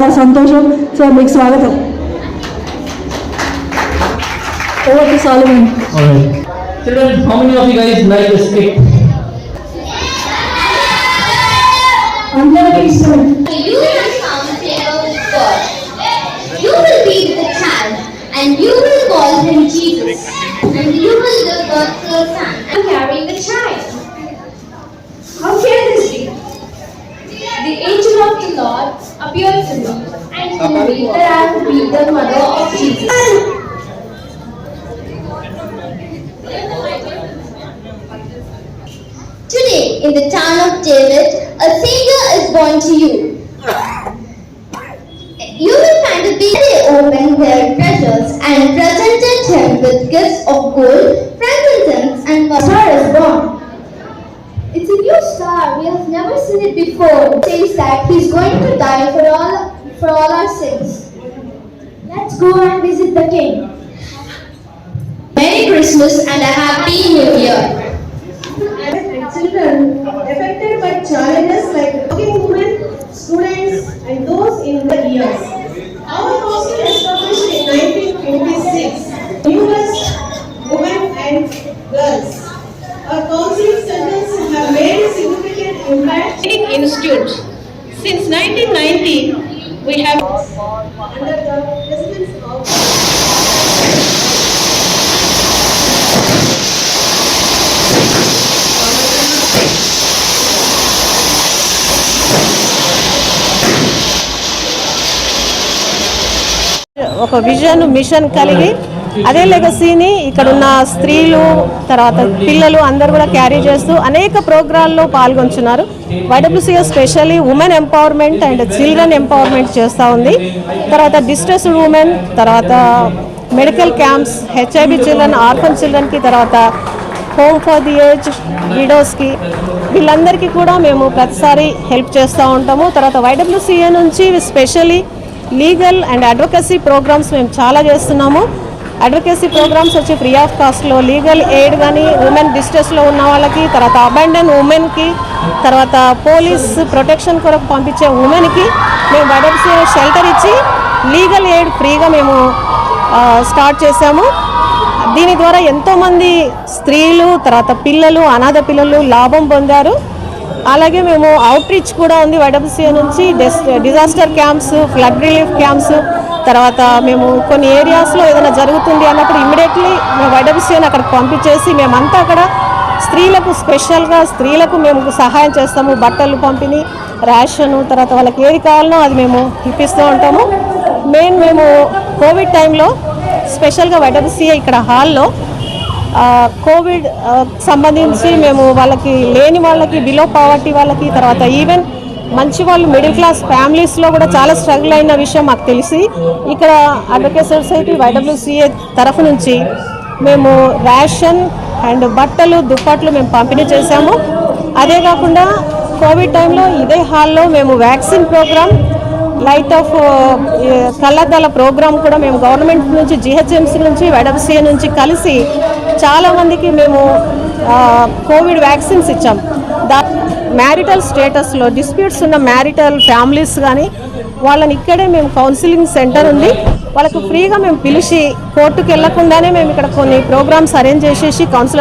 చాలా సంతోషం సో మీకు స్వాగతం okay సాలిమన్ Alright. Children, how many of you guys like the skit? అందరికీ ఇష్టం You will come favor with God. You will be the child, and you will call him Jesus. And you will give birth to a son and carry the child. How can this be? The angel of the Lord appeared to me and that I be the mother of Jesus. Today, in the town of David, a Savior is born to you. You will find a baby They opened their treasures and presented him with gifts of gold, frankincense, and myrrh. Star is born. It's a new star. We have never seen it before. Says that he's going to die for all for all our sins. Let's go and visit the king. Merry Christmas and a Happy New Year. children affected by challenges like Institute. Since 1990, we have under the presidents of ఒక vision mission కలిగి అదే లెగసీని ఇక్కడ ఉన్న స్త్రీలు తర్వాత పిల్లలు అందరూ కూడా క్యారీ చేస్తూ అనేక ప్రోగ్రాల్లో పాల్గొంటున్నారు YWCS specially women empowerment and children empowerment చేస్తూ ఉంది. తర్వాత డిస్ట్రెస్డ్ ఉమెన్ తర్వాత medical camps HIV children orphan చిల్డ్రన్కి తర్వాత హోమ్ ఫర్ ది ఏజ్ విడోస్కి వీళ్ళందరికీ కూడా మేము ప్రతిసారి హెల్ప్ చేస్తూ ఉంటాము. తర్వాత వైడబ్ల్యూసీఏ నుంచి specially legal and advocacy programmes మేము చాలా చేస్తున్నాము. అడ్వకేసీ ప్రోగ్రామ్స్ వచ్చి ఫ్రీ ఆఫ్ కాస్ట్లో లీగల్ ఎయిడ్ కానీ ఉమెన్ డిస్ట్రెస్లో ఉన్న వాళ్ళకి తర్వాత అబాండన్ ఉమెన్కి తర్వాత పోలీస్ ప్రొటెక్షన్ కొరకు పంపించే ఉమెన్కి మేము వైడబ్సీ షెల్టర్ ఇచ్చి లీగల్ ఎయిడ్ ఫ్రీగా మేము స్టార్ట్ చేశాము. దీని ద్వారా ఎంతోమంది స్త్రీలు తర్వాత పిల్లలు అనాథ పిల్లలు లాభం పొందారు. అలాగే మేము అవుట్ రీచ్ కూడా ఉంది వైడబ్ల్యూసీఏ నుంచి. Disaster camps flood relief camps తర్వాత మేము కొన్ని ఏరియాస్లో ఏదైనా జరుగుతుంది అన్నప్పుడు ఇమ్మీడియట్లీ మేము వైడబ్ల్యూసీఏని అక్కడికి పంపించేసి మేమంతా అక్కడ స్త్రీలకు స్పెషల్గా స్త్రీలకు మేము సహాయం చేస్తాము బట్టలు పంపిణీ ర్యాషను తర్వాత వాళ్ళకి ఏది కావాలనో అది మేము ఇప్పిస్తూ ఉంటాము. మెయిన్ మేము కోవిడ్ టైంలో స్పెషల్గా వైడబ్ల్యూసీఏ ఇక్కడ హాల్లో కోవిడ్ సంబంధించి మేము వాళ్ళకి లేని వాళ్ళకి బిలో పావర్టీ వాళ్ళకి తర్వాత ఈవెన్ మంచి వాళ్ళు మిడిల్ క్లాస్ ఫ్యామిలీస్లో కూడా చాలా స్ట్రగుల్ అయిన విషయం మాకు తెలిసి ఇక్కడ అడ్వకేట్ సొసైటీ వైడబ్ల్యూసీఏ తరఫు నుంచి మేము రేషన్ అండ్ బట్టలు దుప్పట్లు మేము పంపిణీ చేశాము. అదే కాకుండా కోవిడ్ టైంలో ఇదే హాల్లో మేము వ్యాక్సిన్ ప్రోగ్రామ్ లైట్ ఆఫ్ కళ్ళద్దాల ప్రోగ్రామ్ కూడా మేము గవర్నమెంట్ నుంచి జిహెచ్ఎంసీ నుంచి వైడబ్సీఏ నుంచి కలిసి చాలామందికి మేము కోవిడ్ వ్యాక్సిన్స్ ఇచ్చాం. మ్యారిటల్ స్టేటస్లో డిస్ప్యూట్స్ ఉన్న మ్యారిటల్ ఫ్యామిలీస్ కానీ వాళ్ళని ఇక్కడే మేము కౌన్సిలింగ్ సెంటర్ ఉంది. వాళ్ళకు ఫ్రీగా మేము పిలిచి కోర్టుకు వెళ్ళకుండానే మేము ఇక్కడ కొన్ని ప్రోగ్రామ్స్ అరేంజ్ చేసేసి కౌన్సిలర్